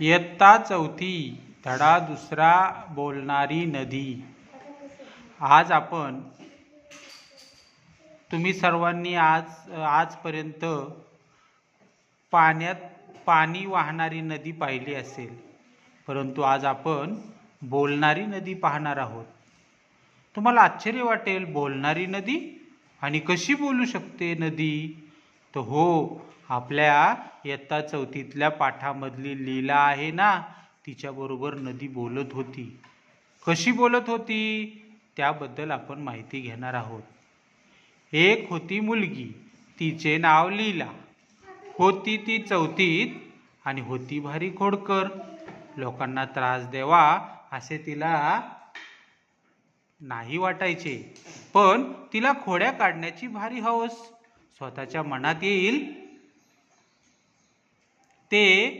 इयत्ता चौथी धडा दुसरा बोलणारी नदी. आज आपण तुम्ही सर्वांनी आज आजपर्यंत पाण्यात पाणी वाहणारी नदी पाहिली असेल. परंतु आज आपण बोलणारी नदी पाहणार आहोत. तुम्हाला आश्चर्य वाटेल बोलणारी नदी? आणि कशी बोलू शकते नदी? तर हो आपल्या इयत्ता चौथीतल्या पाठामधली लीला आहे ना तिच्याबरोबर नदी बोलत होती. कशी बोलत होती? त्याबद्दल आपण माहिती घेणार आहोत. एक होती मुलगी तिचे नाव लीला. होती ती चौथीत आणि होती भारी खोडकर. लोकांना त्रास द्यावा असे तिला नाही वाटायचे. पण तिला खोड्या काढण्याची भारी हवस स्वतःच्या मनात येईल ते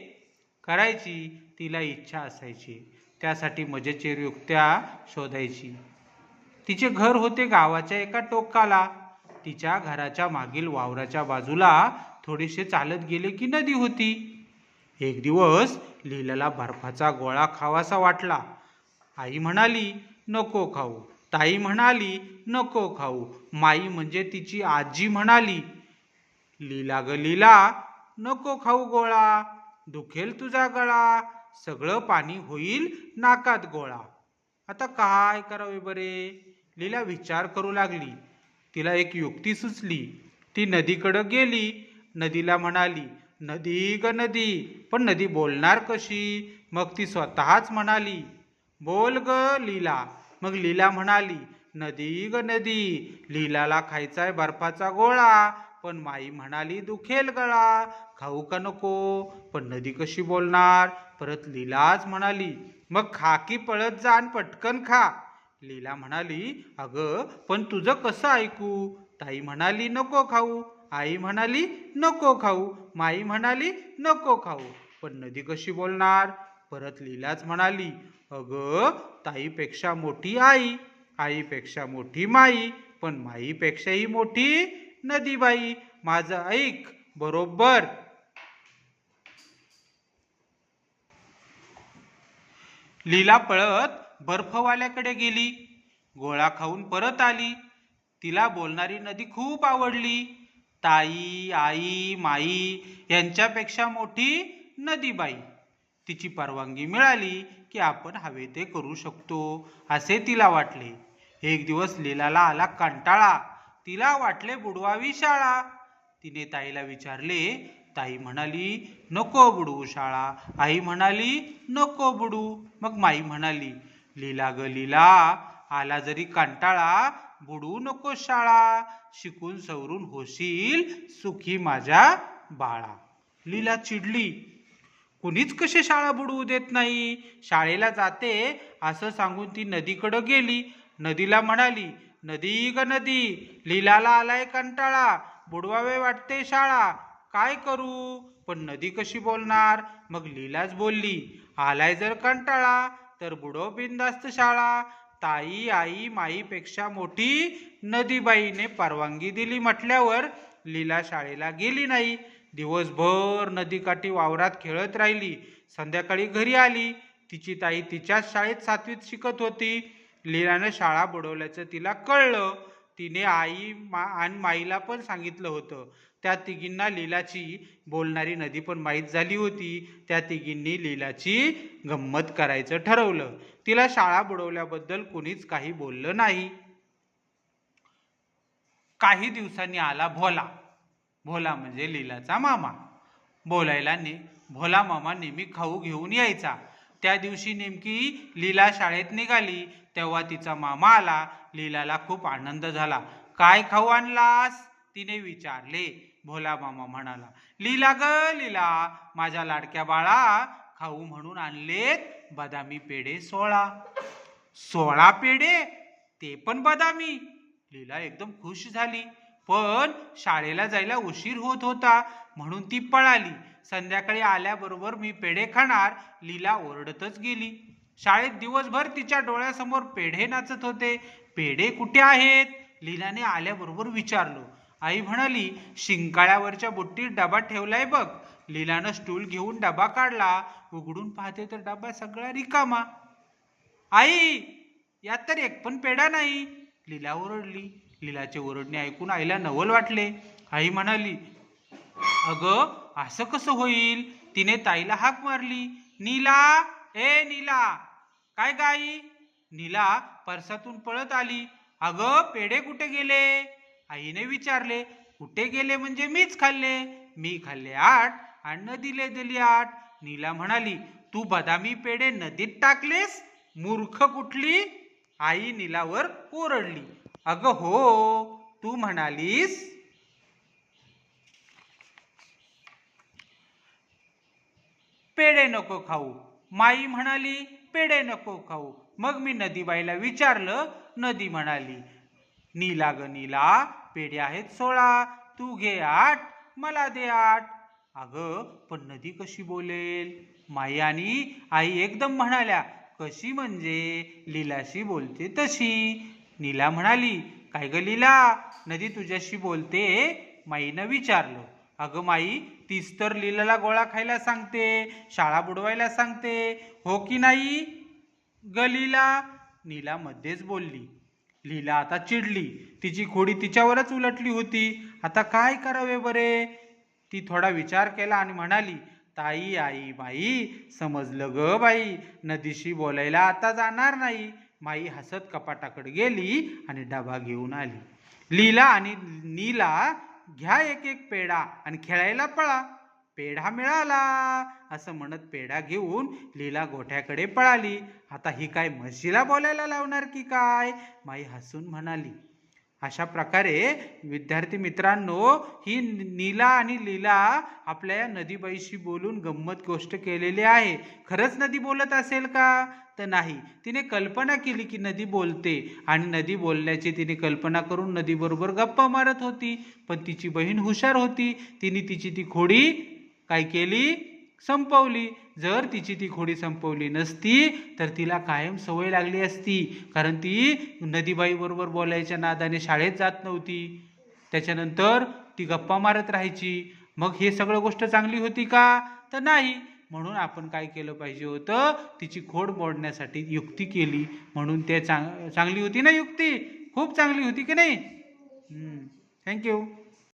करायची तिला इच्छा असायची. त्यासाठी मजेचेर युक्त्या शोधायची. तिचे घर होते गावाच्या एका टोकाला. तिच्या घराच्या मागील वावराच्या बाजूला थोडेसे चालत गेले की नदी होती. एक दिवस लीलाला बर्फाचा गोळा खावासा वाटला. आई म्हणाली नको खाऊ. ताई म्हणाली नको खाऊ. माई म्हणजे तिची आजी म्हणाली. लीला ग लिला नको खाऊ गोळा. दुखेल तुझा गळा. सगळं पाणी होईल नाकात गोळा. आता काय करावे बरे? लीला विचार करू लागली. तिला एक युक्ती सुचली. ती नदीकडं गेली. नदीला म्हणाली नदी ग नदी पण नदी बोलणार कशी? मग ती स्वतःच म्हणाली बोल ग लीला. मग लीला म्हणाली नदी ग नदी लीलाला खायचाय बर्फाचा गोळा. पण माई म्हणाली दुखेल गळा खाऊ का नको? पण नदी कशी बोलणार? परत लीलाच म्हणाली मग खा की पळत जा आणि पटकन खा. लीला म्हणाली अगं पण तुझं कसं ऐकू? ताई म्हणाली नको खाऊ. आई म्हणाली नको खाऊ. माई म्हणाली नको खाऊ. पण नदी कशी बोलणार? परत लीलाच म्हणाली अगं ताईपेक्षा मोठी आई आईपेक्षा मोठी माई पण माईपेक्षाही मोठी नदीबाई माझं ऐक बरोबर. लीला पळत बर्फवाल्याकडे गेली. गोळा खाऊन परत आली. तिला बोलणारी नदी खूप आवडली. ताई आई माई यांच्यापेक्षा मोठी नदीबाई. तिची परवानगी मिळाली की आपण हवे ते करू शकतो असे तिला वाटले. एक दिवस लीलाला आला कंटाळा. तिला वाटले बुडवावी शाळा. तिने ताईला विचारले ताई म्हणाली नको बुडवू शाळा. आई म्हणाली नको बुडू मग माई म्हणाली लीला ग लीला आला जरी कंटाळा बुडू नको शाळा. शिकून सवरून होशील सुखी माझ्या बाळा. लीला चिडली कुणीच कशी शाळा बुडवू देत नाही? शाळेला जाते असं सांगून ती नदीकडं गेली. नदीला म्हणाली नदी ग नदी लीलाला आलाय कंटाळा बुडवावे वाटते शाळा. काय करू? पण नदी कशी बोलणार? मग लीलाच बोलली आलाय जर कंटाळा तर बुडव बिंदास्त शाळा. ताई आई माईपेक्षा मोठी नदीबाईने परवानगी दिली म्हटल्यावर लीला शाळेला गेली नाही. दिवसभर नदीकाठी वावरात खेळत राहिली. संध्याकाळी घरी आली. तिची ताई तिच्याच शाळेत सातवीत शिकत होती. लीलानं शाळा बुडवल्याचं तिला कळलं. तिने आई मा आणि माईला पण सांगितलं होतं. त्या तिघींना लीलाची बोलणारी नदी पण माहीत झाली होती. त्या तिघींनी लीलाची गंमत करायचं ठरवलं. तिला शाळा बुडवल्याबद्दल कुणीच काही बोललं नाही. काही दिवसांनी आला भोला. भोला म्हणजे लीलाचा मामा. बोलायला ने भोला मामा नेहमी खाऊ घेऊन यायचा. त्या दिवशी नेमकी लीला शाळेत निघाली. तेव्हा तिचा मामा आला. लीलाला खूप आनंद झाला. काय खाऊ आणलास? तिने विचारले. भोला मामा म्हणाला लीला ग लीला माझ्या लाडक्या बाळा खाऊ म्हणून आणलेत बदामी पेढे सोळा. सोळा पेढे? ते पण बदामी. लीला एकदम खुश झाली. पण शाळेला जायला उशीर होत होता म्हणून ती पळाली. संध्याकाळी आल्याबरोबर मी पेढे खाणार लीला ओरडतच गेली. शाळेत दिवसभर तिच्या डोळ्यासमोर पेढे नाचत होते. पेढे कुठे आहेत? लीलाने आल्याबरोबर विचारलो. आई म्हणाली शिंकाळ्यावरच्या बुट्टीत डबा ठेवलाय बघ. लीलानं स्टूल घेऊन डबा काढला. उघडून पाहते तर डबा सगळा रिकामा. आई यात तर एक पण पेढा नाही. लीला ओरडली. लीलाचे ओरडणे ऐकून आईला नवल वाटले. आई म्हणाली अगं असं कसं होईल? तिने ताईला हाक मारली. नीला ए नीला काय गाई नीला परसातून पळत आली. अगं पेढे कुठे गेले? आईने विचारले. कुठे गेले म्हणजे मीच खाल्ले. मी खाल्ले आठ आणि दिले दिली आठ. नीला म्हणाली तू बदामी पेढे नदीत टाकलेस? मूर्ख कुठली? आई नीलावर ओरडली. अगं हो तू म्हणालीस? पेढे नको खाऊ. माई म्हणाली पेढे नको खाऊ. मग मी नदीबाईला विचारलं नदी म्हणाली नीला ग नीला पेढे आहेत सोळा तू घे आठ मला दे आठ. अगं पण नदी कशी बोलेल? माई आणि आई एकदम म्हणाल्या कशी म्हणजे? लीलाशी बोलते तशी. नीला म्हणाली काय ग लीला? नदी तुझ्याशी बोलते. माईनं विचारलं अगं माई तीच तर लीलाला गोळा खायला सांगते शाळा बुडवायला सांगते हो की नाही ग लीला? नीला मध्येच बोलली लीला आता चिडली तिची खोडी तिच्यावरच उलटली होती आता काय करावे बरे? ती थोडा विचार केला आणि म्हणाली ताई आई माई समजलं ग बाई नदीशी बोलायला आता जाणार नाही माई हसत कपाटाकडे गेली आणि डबा घेऊन आली. लीला आणि नीला घ्या एक एक पेढा आणि खेळायला पळा. पेढा मिळाला असं म्हणत पेढा घेऊन लीला गोठ्याकडे पळाली. आता ही काय म्हशीला बोलायला लावणार की काय? माई हसून म्हणाली. अशा प्रकारे विद्यार्थी मित्रांनो ही नीला आणि लीला आपल्या या नदीबाईशी बोलून गंमत गोष्ट केलेली आहे. खरंच नदी बोलत असेल का? तर नाही. तिने कल्पना केली की नदी बोलते आणि नदी बोलण्याची तिने कल्पना करून नदीबरोबर गप्पा मारत होती. पण तिची बहीण हुशार होती. तिने तिची ती खोडी काय केली? संपवली. जर तिची ती खोडी संपवली नसती तर तिला कायम सवय लागली असती. कारण ती नदीबाई बरोबर बोलायच्या नादाने शाळेत जात नव्हती. त्याच्यानंतर ती गप्पा मारत राहायची. मग हे सगळं गोष्ट चांगली होती का? तर नाही. म्हणून आपण काय केलं पाहिजे होतं? तिची खोड मोडण्यासाठी युक्ती केली. म्हणून ते चांग चांगली होती ना युक्ती? खूप चांगली होती की नाही? थँक्यू